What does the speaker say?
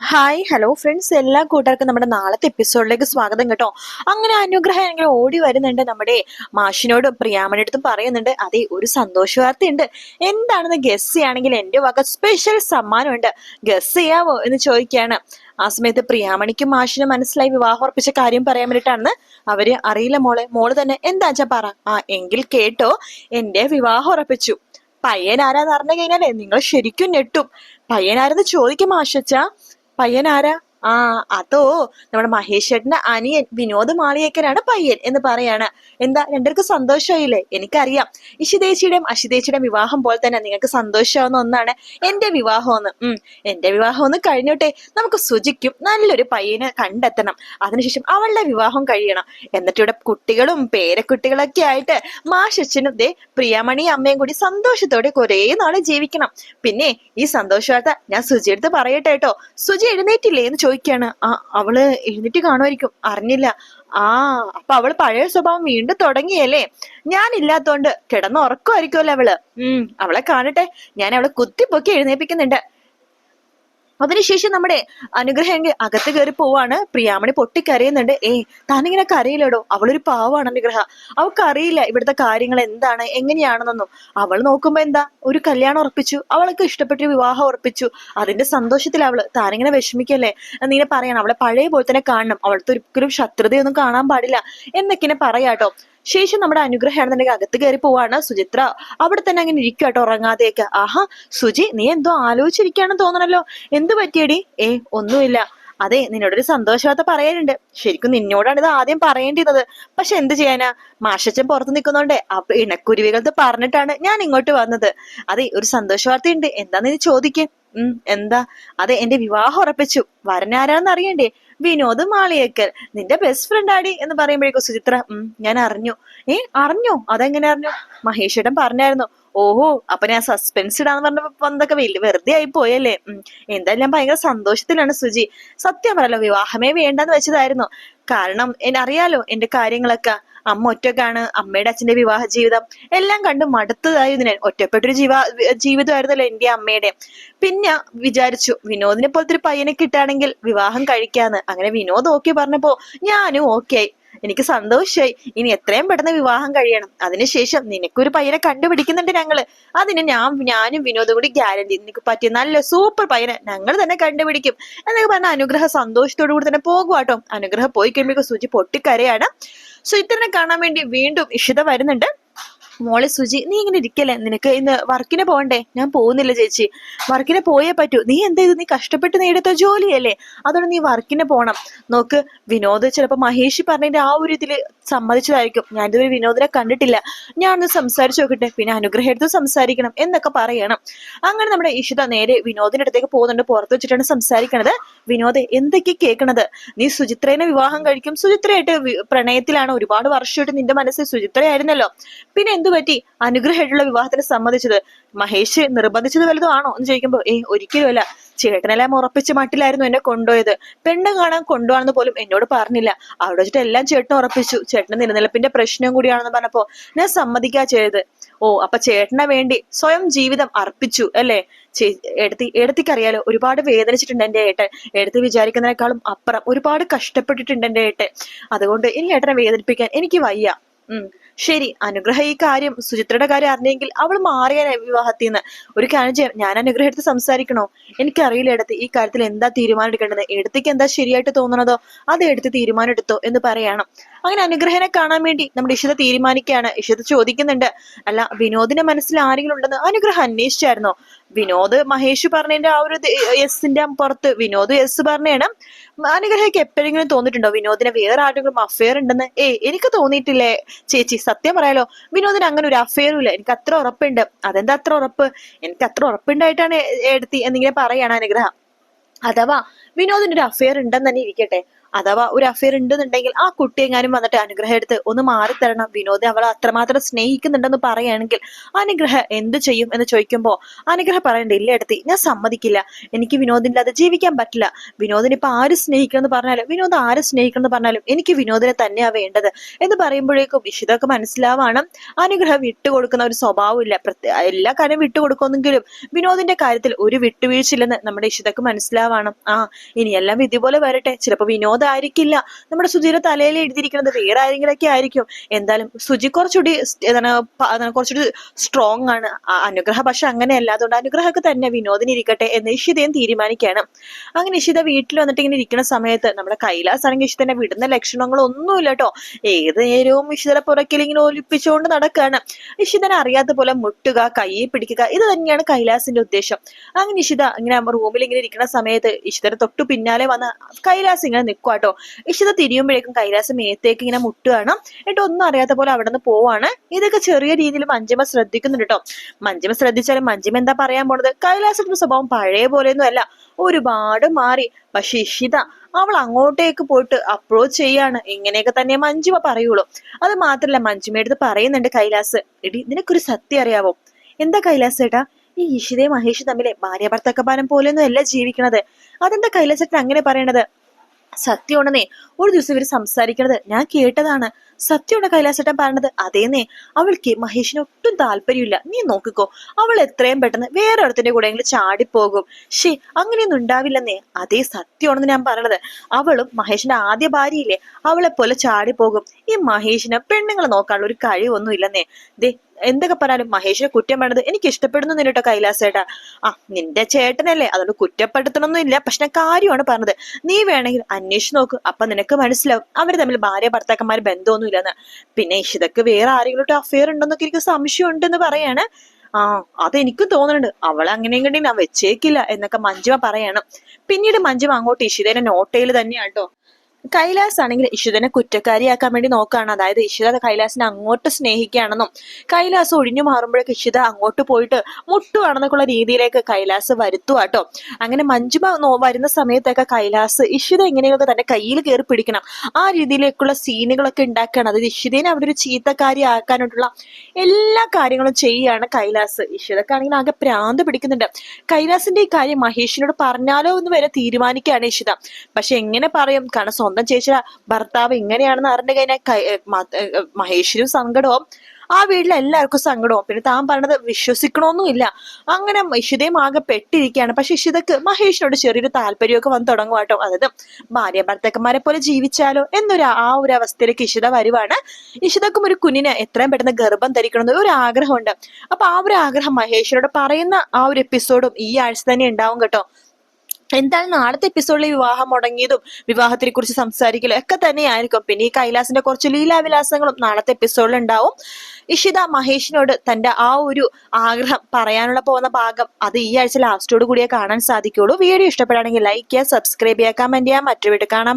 Hi hello friends എല്ലാ കൂട്ടുകാർക്കും നമ്മുടെ നാളത്തെ എപ്പിസോഡിലേക്ക് സ്വാഗതം കേട്ടോ. അങ്ങനെ അനുഗ്രഹം ഇങ്ങനെ ഓടി വരുന്നുണ്ട് നമ്മുടെ മാഷിനോടും പ്രിയാമണിയടുത്തും പറയുന്നുണ്ട് അതെ ഒരു സന്തോഷ വാർത്തയുണ്ട് എന്താണെന്ന് ഗസ് ചെയ്യുകയാണെങ്കിൽ എന്റെ വക സ്പെഷ്യൽ സമ്മാനമുണ്ട്. ഗസ് ചെയ്യാവോ? എന്ന് ചോദിക്കുകയാണ്. ആ സമയത്ത് പ്രിയാമണിക്കും മാഷിനും മനസ്സിലായി വിവാഹം ഉറപ്പിച്ച കാര്യം പറയാൻ വേണ്ടിയിട്ടാണെന്ന് അവർ അറിയില്ല മോളെ. മോൾ തന്നെ എന്താച്ചാ പറ? ആ എങ്കിൽ കേട്ടോ എന്റെ വിവാഹം ഉറപ്പിച്ചു. പയ്യനാരാന്ന് അറിഞ്ഞു കഴിഞ്ഞാലേ നിങ്ങൾ ശരിക്കും ഞെട്ടും. പയ്യനാരെന്ന് ചോദിക്കും മാഷച്ചാ പയ്യൻ ആരാ ആ അതോ നമ്മുടെ മഹേഷ് ചേട്ടന്റെ അനിയൻ വിനോദ് മാളിയേക്കനാണ് പയ്യൻ എന്ന് പറയാണ്. എന്താ രണ്ടുപേർക്കും സന്തോഷമായില്ലേ? എനിക്കറിയാം. ഇഷിതേച്ചിയുടെയും അഷിതേച്ചിയുടെയും വിവാഹം പോലെ തന്നെ നിങ്ങൾക്ക് സന്തോഷമാവുന്ന ഒന്നാണ് എന്റെ വിവാഹം ഒന്ന് ഉം എന്റെ വിവാഹം ഒന്ന് കഴിഞ്ഞോട്ടെ നമുക്ക് സുജിക്കും നല്ലൊരു പയ്യനെ കണ്ടെത്തണം. അതിനുശേഷം അവളുടെ വിവാഹം കഴിയണം. എന്നിട്ട് ഇവിടെ കുട്ടികളും പേരക്കുട്ടികളൊക്കെ ആയിട്ട് മാഷച്ചനും ദേ പ്രിയാമണി അമ്മയും കൂടി സന്തോഷത്തോടെ കുറേ നാൾ ജീവിക്കണം. പിന്നെ ഈ സന്തോഷവാർത്ത ഞാൻ സുജിയെടുത്ത് പറയട്ടെ കേട്ടോ. സുജി എഴുന്നേറ്റില്ലേ എന്ന് ചോദിക്കാണ് ആ അവൾ എഴുന്നേറ്റ് കാണുമായിരിക്കും. അറിഞ്ഞില്ല. ആ അപ്പൊ അവൾ പഴയ സ്വഭാവം വീണ്ടും തുടങ്ങിയല്ലേ? ഞാൻ ഇല്ലാത്തോണ്ട് കിടന്ന് ഉറക്കുമായിരിക്കുമല്ലോ അവൾ. ഉം അവളെ കാണട്ടെ. ഞാൻ അവളെ കുത്തിപ്പൊക്കി എഴുന്നേപ്പിക്കുന്നുണ്ട് അതിനുശേഷം നമ്മുടെ അനുഗ്രഹം അകത്ത് കയറി പോവാണ്. പ്രിയാമണി പൊട്ടിക്കരയുന്നുണ്ട്. ഏയ് താനിങ്ങനെ കരയില്ലടോ. അവളൊരു പാവാണ് അനുഗ്രഹ. അവൾക്ക് അറിയില്ല ഇവിടുത്തെ കാര്യങ്ങൾ എന്താണ് എങ്ങനെയാണെന്നൊന്നും. അവൾ നോക്കുമ്പോ എന്താ ഒരു കല്യാണം ഉറപ്പിച്ചു. അവൾക്ക് ഇഷ്ടപ്പെട്ടൊരു വിവാഹം ഉറപ്പിച്ചു. അതിന്റെ സന്തോഷത്തിൽ അവൾ താനിങ്ങനെ വിഷമിക്കല്ലേ? എന്നിങ്ങനെ പറയണം. അവളെ പഴയ പോലെ തന്നെ കാണണം. അവൾക്ക് ഒരിക്കലും ശത്രുതയൊന്നും കാണാൻ പാടില്ല. എന്നൊക്കെ പറയാട്ടോ. ശേഷം നമ്മുടെ അനുഗ്രഹമാണെന്നുണ്ടെങ്കിൽ അകത്ത് കയറി പോവാണ് സുചിത്ര. അവിടെ തന്നെ അങ്ങനെ ഇരിക്കട്ടോ ഉറങ്ങാതെയൊക്കെ. ആഹാ സുജി നീ എന്തോ ആലോചിച്ചിരിക്കുകയാണെന്ന് തോന്നണല്ലോ. എന്ത് പറ്റിയടി? ഏ ഒന്നുമില്ല. അതെ നിന്നോടൊരു സന്തോഷവാർത്ത പറയാനുണ്ട് ശരിക്കും നിന്നോടാണ് ഇത് ആദ്യം പറയേണ്ടിയിരുന്നത്. പക്ഷെ എന്ത് ചെയ്യാനാ? മാഷച്ചൻ പുറത്ത് നിൽക്കുന്നോണ്ടേ അപ്പൊ ഇണക്കുരുവികളത് പറഞ്ഞിട്ടാണ് ഞാൻ ഇങ്ങോട്ട് വന്നത്. അതെ ഒരു സന്തോഷവാർത്തയുണ്ട്. എന്താന്ന് ഇത് ചോദിക്കേ. ഉം എന്താ? അതെ എന്റെ വിവാഹം ഉറപ്പിച്ചു. വരനാരാന്ന് അറിയണ്ടേ? വിനോദ് മാളിയേക്കൽ. നിന്റെ ബെസ്റ്റ് ഫ്രണ്ട് ആടി എന്ന് പറയുമ്പോഴേക്കും സുചിത്ര ഉം ഞാൻ അറിഞ്ഞു. ഏ അറിഞ്ഞോ? അതെങ്ങനെ അറിഞ്ഞു? മഹേഷേട്ടൻ പറഞ്ഞായിരുന്നു. ഓഹോ അപ്പൊ ഞാൻ സസ്പെൻസ് ഇടാന്ന് പറഞ്ഞപ്പോ വന്നതൊക്കെ വലിയ വെറുതെ ആയി പോയല്ലേ? എന്തായാലും ഞാൻ ഭയങ്കര സന്തോഷത്തിലാണ് സുജി സത്യം പറയല്ലോ വിവാഹമേ വേണ്ടെന്ന് വെച്ചതായിരുന്നു. കാരണം എന്നറിയാലോ എന്റെ കാര്യങ്ങളൊക്കെ. അമ്മ ഒറ്റക്കാണ് അമ്മയുടെ അച്ഛന്റെ വിവാഹ ജീവിതം എല്ലാം കണ്ട് മടുത്തതായിരുന്നു ഞാൻ. ഒറ്റപ്പെട്ടൊരു ജീവ ജീവിതമായിരുന്നല്ലോ എന്റെ അമ്മയുടെ. പിന്നെ വിചാരിച്ചു വിനോദിനെ പോലത്തെ ഒരു പയ്യനെ കിട്ടുകയാണെങ്കിൽ വിവാഹം കഴിക്കാന്ന്. അങ്ങനെ വിനോദ് ഓക്കെ പറഞ്ഞപ്പോ ഞാനും ഓക്കെ ആയി. എനിക്ക് സന്തോഷമായി ഇനി എത്രയും പെട്ടെന്ന് വിവാഹം കഴിയണം. അതിനുശേഷം നിനക്കൊരു പയ്യനെ കണ്ടുപിടിക്കുന്നുണ്ട് ഞങ്ങൾ. അതിന് ഞാൻ ഞാനും വിനോദം കൂടി ഗ്യാരണ്ടി. നിനക്ക് പറ്റിയ നല്ല സൂപ്പർ പയ്യനെ ഞങ്ങൾ തന്നെ കണ്ടുപിടിക്കും. എന്നൊക്കെ പറഞ്ഞ അനുഗ്രഹ സന്തോഷത്തോടു കൂടി തന്നെ പോകുവാട്ടോ. അനുഗ്രഹം പോയി കഴിയുമ്പോഴേക്കും സൂചി പൊട്ടിക്കരയാണ്. സുചിത്രനെ കാണാൻ വേണ്ടി വീണ്ടും ഇഷിത വരുന്നുണ്ട്. മോളെ സുജി നീ ഇങ്ങനെ ഇരിക്കല്ലേ? നിനക്ക് ഇന്ന് വർക്കിന് പോകണ്ടേ? ഞാൻ പോകുന്നില്ല ചേച്ചി. വർക്കിന് പോയേ പറ്റൂ. നീ എന്താ ഇത് നീ കഷ്ടപ്പെട്ട് നേടിയ ജോലിയല്ലേ? അതുകൊണ്ട് നീ വർക്കിന് പോകണം നോക്ക് വിനോദ് ചിലപ്പോ മഹേഷ് പറഞ്ഞതിന്റെ ആ ഒരു ഇതിൽ സമ്മതിച്ചതായിരിക്കും. ഞാൻ ഇതുവരെ വിനോദിനെ കണ്ടിട്ടില്ല. ഞാൻ ഒന്ന് സംസാരിച്ചു നോക്കട്ടെ? പിന്നെ അനുഗ്രഹം എടുത്ത് സംസാരിക്കണം എന്നൊക്കെ പറയണം. അങ്ങനെ നമ്മുടെ ഇഷിത നേരെ വിനോദിന്റെ അടുത്തേക്ക് പോകുന്നുണ്ട്. പുറത്ത് വെച്ചിട്ടാണ് സംസാരിക്കണത്. വിനോദ് എന്തൊക്കെ കേൾക്കണത്? നീ സുചിത്രേനെ വിവാഹം കഴിക്കും. സുചിത്രയായിട്ട് പ്രണയത്തിലാണ് ഒരുപാട് വർഷമായിട്ട് നിന്റെ മനസ്സിൽ സുചിത്രയായിരുന്നല്ലോ. പിന്നെ എന്തു പറ്റി അനുഗ്രഹമായിട്ടുള്ള വിവാഹത്തിന് സമ്മതിച്ചത്? മഹേഷ് നിർബന്ധിച്ചത് വലുതും ആണോ എന്ന് ചോദിക്കുമ്പോൾ ഏ ഒരിക്കലുമല്ല ചേട്ടനെല്ലാം ഉറപ്പിച്ച മട്ടിലായിരുന്നു എന്നെ കൊണ്ടുപോയത്. പെണ്ണ് കാണാൻ കൊണ്ടുപോകാണെന്ന് പോലും എന്നോട് പറഞ്ഞില്ല. അവിടെ വെച്ചിട്ട് എല്ലാം ചേട്ടൻ ഉറപ്പിച്ചു. ചേട്ടന് നിലനിൽപ്പിന്റെ പ്രശ്നം കൂടിയാണെന്ന് പറഞ്ഞപ്പോ ഞാൻ സമ്മതിക്കാ ചെയ്തത്. ഓ അപ്പൊ ചേട്ടനെ വേണ്ടി സ്വയം ജീവിതം അർപ്പിച്ചു അല്ലേ? എടുത്തി എടുത്തിക്കറിയാലോ ഒരുപാട് വേദനിച്ചിട്ടുണ്ട് എന്റെ ഏട്ടൻ. എടുത്ത് വിചാരിക്കുന്നതിനേക്കാളും അപ്പുറം ഒരുപാട് കഷ്ടപ്പെട്ടിട്ടുണ്ട് എന്റെ ഏട്ടൻ. അതുകൊണ്ട് ഇനി ഏട്ടനെ വേദനിപ്പിക്കാൻ എനിക്ക് വയ്യ. ഉം. ശരി അനുഗ്രഹ ഈ കാര്യം സുചിത്രയുടെ കാര്യം അറിഞ്ഞെങ്കിൽ അവൾ മാറിയാണ് വിവാഹത്തിൽ നിന്ന് ഒരു കാര്യം ചെയ്യാം. ഞാൻ അനുഗ്രഹത്ത് സംസാരിക്കണോ? എനിക്കറിയില്ല എടുത്ത് ഈ കാര്യത്തിൽ എന്താ തീരുമാനം എടുക്കേണ്ടത്? എടുത്തേക്ക് എന്താ ശരിയായിട്ട് തോന്നണതോ? അത് എടുത്ത് തീരുമാനം എടുത്തോ എന്ന് പറയണം. അങ്ങനെ അനുഗ്രഹനെ കാണാൻ വേണ്ടി നമ്മുടെ ഇഷിത തീരുമാനിക്കുകയാണ്. ഇഷിത ചോദിക്കുന്നുണ്ട് അല്ല വിനോദിന്റെ മനസ്സിൽ ആരെങ്കിലും ഉണ്ടെന്ന് അനുഗ്രഹം അന്വേഷിച്ചായിരുന്നോ? വിനോദ് മഹേഷ് പറഞ്ഞതിന്റെ ആ ഒരു എസിന്റെ പുറത്ത് വിനോദ് എസ് പറഞ്ഞാണ്. അനുഗ്രഹയ്ക്ക് എപ്പോഴെങ്കിലും തോന്നിയിട്ടുണ്ടോ? വിനോദിനെ വേറെ ആരെങ്കിലും അഫെയർ ഉണ്ടെന്ന്? ഏയ് എനിക്ക് തോന്നിയിട്ടില്ലേ. ചേച്ചി സത്യം പറയാലോ വിനോദിന് അങ്ങനെ ഒരു അഫെയറും ഇല്ല. എനിക്ക് അത്ര ഉറപ്പുണ്ട്. അതെന്താ അത്ര ഉറപ്പ്? എനിക്ക് അത്ര ഉറപ്പുണ്ടായിട്ടാണ് എടുത്തി എന്നിങ്ങനെ പറയാണ് അനുഗ്രഹം. അഥവാ വിനോദിന് ഒരു അഫെയർ ഉണ്ടെന്ന് തന്നെ ഇരിക്കട്ടെ. അഥവാ ഒരു അഫയർ ഉണ്ടെന്നുണ്ടെങ്കിൽ ആ കുട്ടി എങ്ങാനും വന്നിട്ട് അനുഗ്രഹം എടുത്ത് ഒന്ന് മാറിത്തരണം. വിനോദ് അവളെ അത്രമാത്രം സ്നേഹിക്കുന്നുണ്ടെന്ന് പറയുകയാണെങ്കിൽ അനുഗ്രഹം എന്ത് ചെയ്യും എന്ന് ചോദിക്കുമ്പോൾ അനുഗ്രഹം പറയണ്ട ഇല്ല എടുത്തി ഞാൻ സമ്മതിക്കില്ല. എനിക്ക് വിനോദില്ലാതെ ജീവിക്കാൻ പറ്റില്ല. വിനോദിനെ ഇപ്പൊ ആര് സ്നേഹിക്കണം എന്ന് പറഞ്ഞാലും വിനോദ് ആര് സ്നേഹിക്കണം എന്ന് പറഞ്ഞാലും എനിക്ക് വിനോദിനെ തന്നെയാ വേണ്ടത്. എന്ന് പറയുമ്പോഴേക്കും ഇഷിതൊക്കെ മനസ്സിലാവാണ്. അനുഗ്രഹം വിട്ടുകൊടുക്കുന്ന ഒരു സ്വഭാവമില്ല എല്ലാ കാര്യം വിട്ടുകൊടുക്കുന്നെങ്കിലും വിനോദിന്റെ കാര്യത്തിൽ ഒരു വിട്ടുവീഴ്ചയില്ലെന്ന് നമ്മുടെ ഇഷിതൊക്കെ മനസ്സിലാവാണ്. ആ ഇനിയെല്ലാം വിധി പോലെ വരട്ടെ. ചിലപ്പോൾ വിനോദ് ആയിരിക്കില്ല നമ്മുടെ സുജിയുടെ തലയിൽ എഴുതിയിരിക്കുന്നത് വേറെ ആരെങ്കിലൊക്കെ ആയിരിക്കും. എന്തായാലും സുജി കുറച്ചുകൂടി എന്താണ് കുറച്ചുകൂടി സ്ട്രോങ് ആണ്. അനുഗ്രഹ പക്ഷെ അങ്ങനെയല്ല. അതുകൊണ്ട് അനുഗ്രഹമൊക്കെ തന്നെ വിനോദിനി ഇരിക്കട്ടെ എന്ന് ഇഷിതയും തീരുമാനിക്കുകയാണ്. അങ്ങനെ ഇഷിത വീട്ടിൽ വന്നിട്ട് ഇങ്ങനെ ഇരിക്കുന്ന സമയത്ത് നമ്മുടെ കൈലാസ് ആണെങ്കിൽ ഇഷിതനെ വിടുന്ന ലക്ഷണങ്ങളൊന്നുമില്ല കേട്ടോ. ഏത് നേരവും ഇഷിതരെ പുറക്കിൽ ഇങ്ങനെ ഒലിപ്പിച്ചുകൊണ്ട് നടക്കുകയാണ് ഇഷിതനെ അറിയാത്ത പോലെ മുട്ടുക കൈയെ പിടിക്കുക ഇത് തന്നെയാണ് കൈലാസിന്റെ ഉദ്ദേശം. അങ്ങനെ ഇഷിത ഇങ്ങനെ റൂമിൽ ഇങ്ങനെ ഇരിക്കുന്ന സമയത്ത് ഇഷിതയുടെ തൊട്ടു പിന്നാലെ വന്ന കൈലാസ് ഇങ്ങനെ നിൽക്കുക കേട്ടോ. ഇഷിത തിരിയുമ്പോഴേക്കും കൈലാസ് മേത്തേക്ക് ഇങ്ങനെ മുട്ടുകയാണ്. എന്നിട്ട് ഒന്നും അറിയാത്ത പോലെ അവിടെ നിന്ന് പോവാണ്. ഇതൊക്കെ ചെറിയ രീതിയിൽ മഞ്ജിമ ശ്രദ്ധിക്കുന്നുണ്ട് കേട്ടോ. മഞ്ജിമ ശ്രദ്ധിച്ചാലും മഞ്ജിമ എന്താ പറയാൻ പോണത്? കൈലാസത്തിന്റെ സ്വഭാവം പഴയ പോലെയൊന്നും അല്ല. ഒരുപാട് മാറി. പക്ഷെ ഇഷിത അവൾ അങ്ങോട്ടേക്ക് പോയിട്ട് അപ്രോച്ച് ചെയ്യാണ്. ഇങ്ങനെയൊക്കെ തന്നെ മഞ്ജിമ പറയുള്ളൂ. അത് മാത്രല്ല മഞ്ജിമ എടുത്ത് പറയുന്നുണ്ട് കൈലാസ് എടി നിനക്കൊരു സത്യം അറിയാവോ? എന്താ കൈലാസ് ഏട്ടാ? ഈ ഇഷിതയും മഹേഷും തമ്മിലെ ഭാര്യ ഭർത്തക്കപാലം പോലെയൊന്നും അല്ല ജീവിക്കണത്. അതെന്താ കൈലാസേട്ടൻ അങ്ങനെ പറയണത്? സത്യമാണെന്നേ ഒരു ദിവസം ഇവർ സംസാരിക്കണത് ഞാൻ കേട്ടതാണ്. സത്യമാണ് കൈലാസേട്ടൻ പറഞ്ഞത്. അതേന്നേ അവൾക്ക് മഹേഷിന് ഒട്ടും താല്പര്യമില്ല. നീ നോക്കിക്കോ അവൾ എത്രയും പെട്ടെന്ന് വേറെ ഒരുത്തിന്റെ കൂടെ എങ്കിലും ചാടിപ്പോകും. ഷേ അങ്ങനെയൊന്നും ഉണ്ടാവില്ലെന്നേ. അതേ സത്യമാണെന്ന് ഞാൻ പറഞ്ഞത്. അവളും മഹേഷിന്റെ ആദ്യ ഭാര്യയില്ലേ അവളെ പോലെ ചാടിപ്പോകും. ഈ മഹേഷിന് പെണ്ണുങ്ങളെ നോക്കാനുള്ള ഒരു കഴിവൊന്നും ഇല്ലെന്നേ. ദേ എന്തൊക്കെ പറഞ്ഞാലും മഹേഷിനെ കുറ്റം പറയണത് എനിക്ക് ഇഷ്ടപ്പെടുന്നു കേട്ടോ കൈലാസേട്ടാ. ആ നിന്റെ ചേട്ടനല്ലേ അതുകൊണ്ട് കുറ്റപ്പെടുത്തണമൊന്നും ഇല്ല. പക്ഷെ ഞാൻ കാര്യമാണ് പറഞ്ഞത്. നീ വേണമെങ്കിൽ അന്വേഷിച്ച് നോക്ക്. അപ്പൊ നിനക്ക് മനസ്സിലാവും. അവർ തമ്മിൽ ഭാര്യ ഭർത്താക്കന്മാർ ബന്ധമൊന്നും ഇല്ലെന്ന് പിന്നെ ഇഷിതക്ക് വേറെ ആരെങ്കിലും അഫെയർ ഉണ്ടെന്നൊക്കെ എനിക്ക് സംശയം ഉണ്ടെന്ന് പറയാണ്. ആ അതെനിക്കും തോന്നുന്നുണ്ട്. അവൾ അങ്ങനെയും കണ്ടി ഞാൻ വെച്ചേക്കില്ല എന്നൊക്കെ മഞ്ജുമ പറയാണ്. പിന്നീട് മഞ്ജുമ അങ്ങോട്ട് ഇഷിതേനെ നോട്ടയിൽ തന്നെയാട്ടോ. കൈലാസ് ആണെങ്കിൽ ഇഷിതനെ കുറ്റക്കാരിയാക്കാൻ വേണ്ടി നോക്കുകയാണ് അതായത് ഇഷിത കൈലാസിനെ അങ്ങോട്ട് സ്നേഹിക്കുകയാണെന്നും കൈലാസ് ഒഴിഞ്ഞു മാറുമ്പോഴേക്ക് ഇഷിത അങ്ങോട്ട് പോയിട്ട് മുട്ടുവാണെന്നൊക്കെയുള്ള രീതിയിലേക്ക് കൈലാസ് വരുത്തുവാട്ടോ അങ്ങനെ മഞ്ജുമ വരുന്ന സമയത്തൊക്കെ കൈലാസ് ഇഷിത എങ്ങനെയൊക്കെ തന്റെ കയ്യിൽ കയറി പിടിക്കണം. ആ രീതിയിലേക്കുള്ള സീനുകളൊക്കെ ഉണ്ടാക്കുകയാണ്. അതായത് ഇഷിതേനെ അവിടെ ഒരു ചീത്തക്കാരി ആക്കാനായിട്ടുള്ള എല്ലാ കാര്യങ്ങളും ചെയ്യുകയാണ് കൈലാസ്. ഇഷിതക്കാണെങ്കിൽ ആകെ പ്രാന്ത് പിടിക്കുന്നുണ്ട്. കൈലാസിന്റെ ഈ കാര്യം മഹേഷിനോട് പറഞ്ഞാലോ എന്ന് വരെ തീരുമാനിക്കുകയാണ് ഇഷിത പക്ഷെ എങ്ങനെ പറയും? കാരണം സ്വന്തം ചേച്ചിയുടെ ഭർത്താവ് ഇങ്ങനെയാണെന്ന് അറിഞ്ഞു കഴിഞ്ഞാൽ മഹേഷിനും സങ്കടവും. ആ വീട്ടിലെ എല്ലാവർക്കും സങ്കടവും. പിന്നെ താൻ പറഞ്ഞത് വിശ്വസിക്കണമൊന്നുമില്ല. അങ്ങനെ ഇഷിതയും ആകെ പെട്ടിരിക്കുകയാണ്. പക്ഷെ ഇഷിതക്ക് മഹേഷിനോട് ചെറിയൊരു താല്പര്യമൊക്കെ വന്ന് തുടങ്ങും കേട്ടോ അതായത് ഭാര്യ ഭർത്താക്കന്മാരെ പോലെ ജീവിച്ചാലോ എന്നൊരു ആ ഒരു അവസ്ഥയിലേക്ക് ഇഷിത വരുവാണ്. ഇഷിതക്കും ഒരു കുഞ്ഞിനെ എത്രയും പെട്ടെന്ന് ഗർഭം ധരിക്കണമെന്ന് ഒരു ആഗ്രഹമുണ്ട്. അപ്പൊ ആ ഒരു ആഗ്രഹം മഹേഷിനോട് പറയുന്ന ആ ഒരു എപ്പിസോഡും ഈ ആഴ്ച തന്നെ ഉണ്ടാവും കേട്ടോ. എന്തായാലും നാളത്തെ എപ്പിസോഡിൽ വിവാഹം മുടങ്ങിയതും വിവാഹത്തിനെ കുറിച്ച് സംസാരിക്കലും ഒക്കെ തന്നെയായിരിക്കും. പിന്നെ ഈ കൈലാസിന്റെ കുറച്ച് ലീലാവിലാസങ്ങളും നാളത്തെ എപ്പിസോഡിൽ ഉണ്ടാവും. ഇഷിത മഹേഷിനോട് തന്റെ ആ ഒരു ആഗ്രഹം പറയാനുള്ള പോകുന്ന ഭാഗം അത് ഈ ആഴ്ച ലാസ്റ്റോട് കൂടിയേ കാണാൻ സാധിക്കുള്ളൂ. വീഡിയോ ഇഷ്ടപ്പെടുകയാണെങ്കിൽ ലൈക്ക് ചെയ്യുക സബ്സ്ക്രൈബ് ചെയ്യുക കമന്റ് ചെയ്യുക. മറ്റു വീട്ടിൽ കാണാൻ